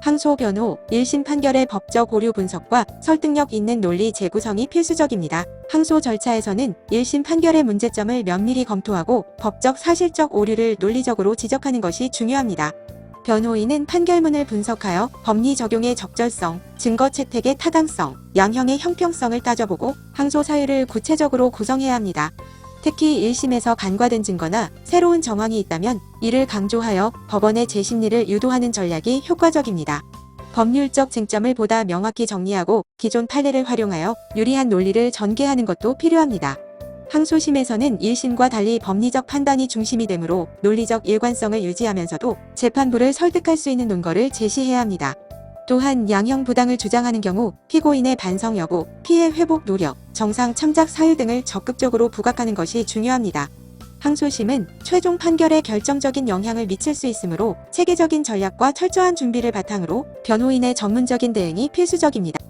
항소 변호, 1심 판결의 법적 오류 분석과 설득력 있는 논리 재구성이 필수적입니다. 항소 절차에서는 1심 판결의 문제점을 면밀히 검토하고 법적 사실적 오류를 논리적으로 지적하는 것이 중요합니다. 변호인은 판결문을 분석하여 법리 적용의 적절성, 증거 채택의 타당성, 양형의 형평성을 따져보고 항소 사유를 구체적으로 구성해야 합니다. 특히 1심에서 간과된 증거나 새로운 정황이 있다면 이를 강조하여 법원의 재심리를 유도하는 전략이 효과적입니다. 법률적 쟁점을 보다 명확히 정리하고 기존 판례를 활용하여 유리한 논리를 전개하는 것도 필요합니다. 항소심에서는 1심과 달리 법리적 판단이 중심이 되므로 논리적 일관성을 유지하면서도 재판부를 설득할 수 있는 논거를 제시해야 합니다. 또한 양형 부당을 주장하는 경우 피고인의 반성 여부, 피해 회복 노력, 정상 참작 사유 등을 적극적으로 부각하는 것이 중요합니다. 항소심은 최종 판결에 결정적인 영향을 미칠 수 있으므로 체계적인 전략과 철저한 준비를 바탕으로 변호인의 전문적인 대응이 필수적입니다.